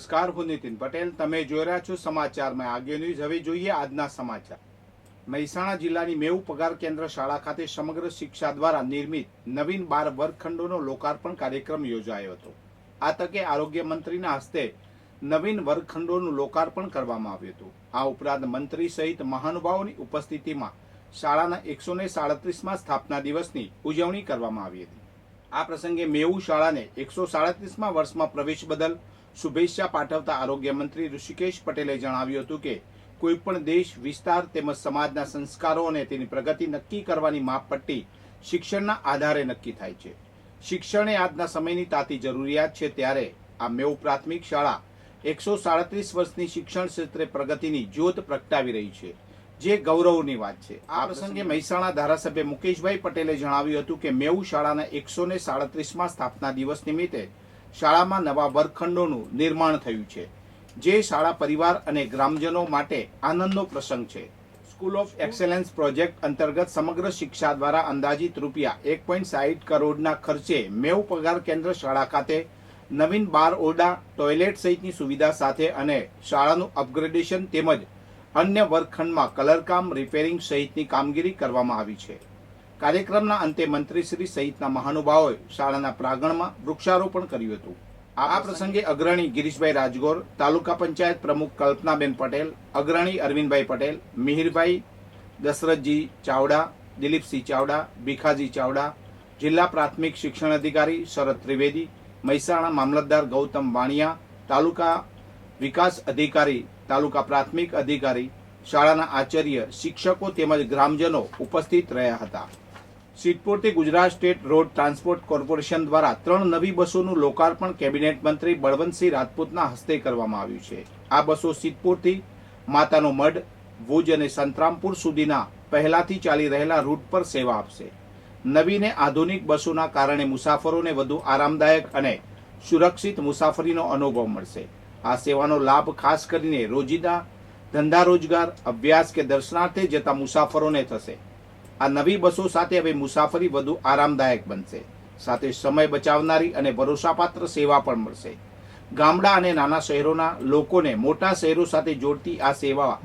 નમસ્કાર, હું નીતિન પટેલ. તમે જોઈ રહ્યા છો સમાચારમાં આગે ન્યૂઝ. હવે જોઈએ આજના સમાચાર. મહેસાણા જિલ્લાની મેઉ પગાર કેન્દ્ર શાળા ખાતે સમગ્ર શિક્ષા દ્વારા નિર્મિત નવીન બાર વર્ગખંડોનો લોકાર્પણ કાર્યક્રમ યોજાયો હતો. આ તકે આરોગ્ય મંત્રીના હસ્તે નવીન વર્ગખંડોનું લોકાર્પણ કરવામાં આવ્યું હતું. આ ઉપરાંત મંત્રી સહિત મહાનુભાવોની ઉપસ્થિતિમાં શાળાના એકસો ને સાડત્રીસમાં સ્થાપના દિવસની ઉજવણી કરવામાં આવી હતી. આ પ્રસંગે મેવું શાળાને એકસો સાડત્રીસમાં વર્ષમાં પ્રવેશ બદલ શુભેચ્છા પાઠવતા આરોગ્ય મંત્રી ઋષિકેશ પટેલે જણાવ્યું હતું કે કોઈપણ દેશ વિસ્તાર તેમજ સમાજના સંસ્કારો અને તેની પ્રગતિ નક્કી કરવાની માપપટ્ટી શિક્ષણના આધારે નક્કી થાય છે. શિક્ષણ એ આજના સમયની તાતી જરૂરિયાત છે ત્યારે આ મેવ પ્રાથમિક શાળા એકસો સાડત્રીસ વર્ષની શિક્ષણ ક્ષેત્રે પ્રગતિની જ્યોત પ્રગટાવી રહી છે જે ગૌરવની વાત છે. આ પ્રસંગે મહેસાણા ધારાસભ્ય મુકેશભાઈ પટેલે જણાવ્યું હતું કે મેઉ શાળાના એકસો ને સાડત્રીસમાં સ્થાપના દિવસ નિમિત્તે શાળામાં નવા વર્ગખંડોનું નિર્માણ થયું છે, જે શાળા પરિવાર અને ગ્રામજનો માટે આનંદનો પ્રસંગ છે. સ્કૂલ ઓફ એક્સેલન્સ પ્રોજેક્ટ અંતર્ગત સમગ્ર શિક્ષા દ્વારા અંદાજિત રૂપિયા એક પોઈન્ટ સાહીઠ કરોડના ખર્ચે મેવ પગાર કેન્દ્ર શાળા ખાતે નવીન બાર ઓરડા, ટોયલેટ સહિતની સુવિધા સાથે અને શાળાનું અપગ્રેડેશન તેમજ અન્ય વર્ગખંડમાં કલરકામ, રિપેરિંગ સહિતની કામગીરી કરવામાં આવી છે. કાર્યક્રમના અંતે મંત્રીશ્રી સહિતના મહાનુભાવોએ શાળાના પ્રાંગણમાં વૃક્ષારોપણ કર્યું હતું. આ પ્રસંગે અગ્રણી ગિરીશભાઈ રાજગોર તાલુકા પંચાયત પ્રમુખ કલ્પનાબેન પટેલ અગ્રણી અરવિંદભાઈ પટેલ મિહિરભાઈ દશરથજી ચાવડા દિલીપસિંહ ચાવડા ભીખાજી ચાવડા જિલ્લા પ્રાથમિક શિક્ષણ અધિકારી શરદ ત્રિવેદી મહેસાણા મામલતદાર ગૌતમ વાણિયા તાલુકા વિકાસ અધિકારી તાલુકા પ્રાથમિક અધિકારી શાળાના આચાર્ય શિક્ષકો તેમજ ગ્રામજનો ઉપસ્થિત રહ્યા હતા. સિદ્ધપુરથી Gujarat state road transport corporation દ્વારા ત્રણ નવી બસોનું લોકાર્પણ કેબિનેટ મંત્રી બળવંતસિંહ રાજપૂતના હસ્તે કરવામાં આવ્યું છે. આ બસો સિદ્ધપુરથી માતાનો મઢ, ભુજ અને સંતરામપુર સુધીના પહેલાથી ચાલી રહેલા રૂટ પર સેવા આપશે. નવીને આધુનિક બસોના કારણે મુસાફરોને વધુ આરામદાયક અને સુરક્ષિત મુસાફરીનો અનુભવ મળશે. આ સેવાનો લાભ ખાસ કરીને રોજિંદા ધંધા રોજગાર, અભ્યાસ કે દર્શનાર્થે જતા મુસાફરોને થશે. આ નવી બસો સાથે હવે મુસાફરી વધુ આરામદાયક બનશે. સાથે સમય બચાવનારી અને ભરોસાપાત્ર સેવા પણ મળશે. ગામડા અને નાના શહેરોના લોકોને મોટા શહેરો સાથે જોડતી આ સેવા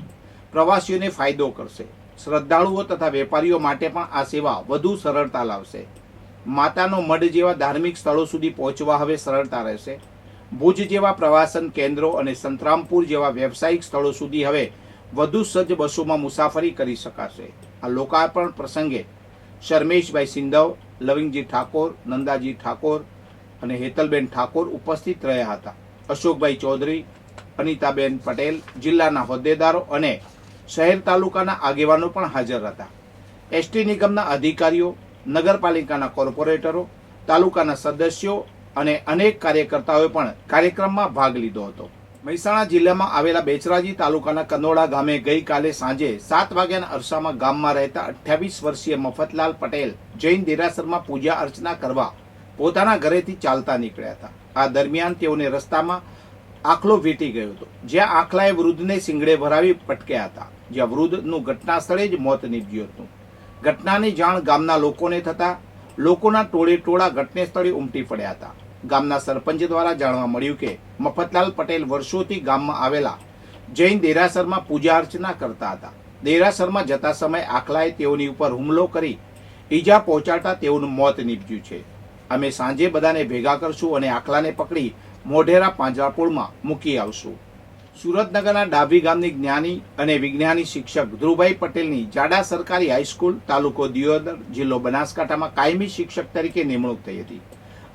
પ્રવાસીઓને ફાયદો કરશે. શ્રદ્ધાળુઓ તથા વેપારીઓ માટે પણ આ સેવા વધુ સરળતા લાવશે. માતાનો મઢ જેવા ધાર્મિક સ્થળો સુધી પહોંચવા હવે સરળતા રહેશે. ભુજ જેવા પ્રવાસન કેન્દ્રો અને સંતરામપુર જેવા વ્યવસાયિક સ્થળો સુધી હવે વધુ સજ્જ બસોમાં મુસાફરી કરી શકાશે. આ લોકાર્પણ પ્રસંગે શર્મેશભાઈ સિંધવ, લવિંગજી ઠાકોર, નંદાજી ઠાકોર અને હેતલબેન ઠાકોર ઉપસ્થિત રહ્યા હતા. અશોકભાઈ ચૌધરી, અનિતાબેન પટેલ જિલ્લાના હોદ્દેદારો અને શહેર તાલુકાના આગેવાનો પણ હાજર હતા. એસટી નિગમના અધિકારીઓ, નગરપાલિકાના કોર્પોરેટરો, તાલુકાના સદસ્યો અને અનેક કાર્યકર્તાઓએ પણ કાર્યક્રમમાં ભાગ લીધો હતો. મહેસાણા જિલ્લામાં આવેલા બેચરાજી તાલુકાના કંદોળા ગામે ગઈકાલે સાંજે સાત વાગ્યાના અરસામાં ગામમાં રહેતા અઠ્યાવીસ વર્ષીય મફતલાલ પટેલ જૈન દેરાસરમાં પૂજા અર્ચના કરવા પોતાના ઘરેથી ચાલતા નીકળ્યા હતા. આ દરમિયાન તેઓને રસ્તામાં આખલો વીંટી ગયો હતો. જ્યાં આખલાએ વૃદ્ધને સિંગડે ભરાવી પટક્યા હતા. જ્યાં વૃદ્ધનું ઘટના સ્થળે જ મોત નીપજ્યું હતું. ઘટનાની જાણ ગામના લોકોને થતા લોકોના ટોળે ટોળા ઘટને સ્થળે ઉમટી પડ્યા હતા. ગામના સરપંચ દ્વારા જાણવા મળ્યું કે મફતલાલ પટેલ વર્ષોથી ગામમાં આવેલા જૈન દેરાસરમાં પૂજા અર્ચના કરતા હતા. દેરાસરમાં જતા સમયે આખલાએ તેઓની ઉપર હુમલો કરી ઈજા પહોંચાડતા તેઓનું મોત નીપજ્યું છે. અમે સાંજે બધાને ભેગા કરશું અને આખલાને પકડી મોઢેરા પાંજરાપોળમાં મૂકી આવશું. સુરતનગરના ડાભી ગામની જ્ઞાની અને વિજ્ઞાની શિક્ષક ધ્રુવભાઈ પટેલની જાડા સરકારી હાઈસ્કૂલ તાલુકો દિયોદર જિલ્લો બનાસકાંઠામાં કાયમી શિક્ષક તરીકે નિમણૂક થઈ હતી.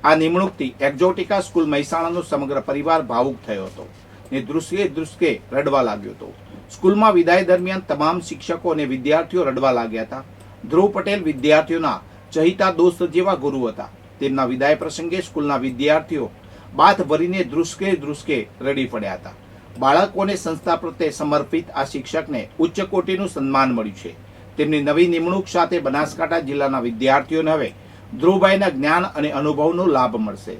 આ નિમણૂકથી એક્ઝોટિકા સ્કૂલ મહેસાણાનો સમગ્ર પરિવાર ભાવુક થયો હતો ને દૃશ્યે દૃશ્યે રડવા લાગ્યો હતો. સ્કૂલમાં વિદાય દરમિયાન તમામ શિક્ષકો અને વિદ્યાર્થીઓ રડવા લાગ્યા હતા. ધ્રુવ પટેલ વિદ્યાર્થીઓના ચહિતા દોસ્ત જેવા ગુરુ હતા. તેમના વિદાય પ્રસંગે સ્કૂલના વિદ્યાર્થીઓ બાથ ભરીને ધ્રુસકે ધ્રુસકે રડી પડ્યા હતા. બાળકોને સંસ્થા પ્રત્યે સમર્પિત આ શિક્ષકને ઉચ્ચ કોટીનું સન્માન મળ્યું છે. તેમની નવી નિમણૂક સાથે બનાસકાંઠા જિલ્લાના વિદ્યાર્થીઓને હવે ધ્રુવભાઈના જ્ઞાન અને અનુભવનો લાભ મળશે.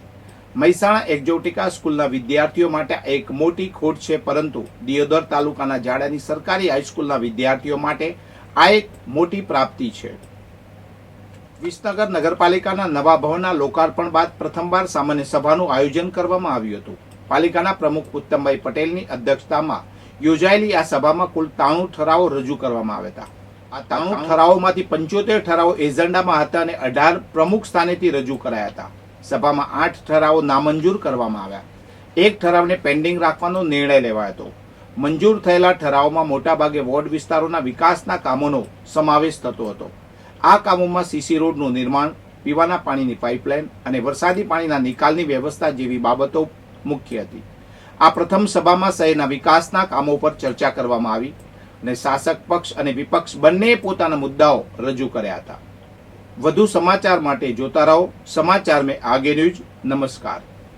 મહેસાણા એક્ઝોટિકા સ્કૂલના વિદ્યાર્થીઓ માટે એક મોટી ખોટ છે, પરંતુ દિયોદર તાલુકાના જાડાની સરકારી હાઈસ્કૂલના વિદ્યાર્થીઓ માટે આ એક મોટી પ્રાપ્તિ છે. વિસનગર નગરપાલિકાના નવા ભવનના લોકાર્પણ બાદ પ્રથમવાર સામાન્ય સભાનું આયોજન કરવામાં આવ્યું હતું. પાલિકાના પ્રમુખ ઉત્તમભાઈ પટેલની અધ્યક્ષતામાં યોજાયેલી આ સભામાં કુલ તાણું ઠરાવો રજૂ કરવામાં આવ્યા હતા. ત્રાણું ઠરાવોમાંથી પંચોતેર ઠરાવો એજન્ડામાં હતા અને અઢાર પ્રમુખ સ્થાનેથી રજૂ કરાયા હતા. સભામાં આઠ ઠરાવો નામંજૂર કરવામાં આવ્યા. એક ઠરાવને પેન્ડિંગ રાખવાનો નિર્ણય લેવાયો હતો. મંજૂર થયેલા ઠરાવમાં મોટાભાગે વોર્ડ વિસ્તારોના વિકાસના કામોનો સમાવેશ થતો હતો. આ કામોમાં સીસી રોડનું નિર્માણ, પીવાના પાણીની પાઇપલાઇન અને વરસાદી પાણીના નિકાલની વ્યવસ્થા જેવી બાબતો મુખ્ય હતી. આ પ્રથમ સભામાં શહેરના વિકાસના કામો પર ચર્ચા કરવામાં આવી. અને શાસક પક્ષ અને વિપક્ષ બંને પોતાના મુદ્દાઓ રજૂ કર્યા હતા. વધુ સમાચાર માટે જોતા રહો. સમાચાર મેં આગે ન્યૂઝ નમસ્કાર.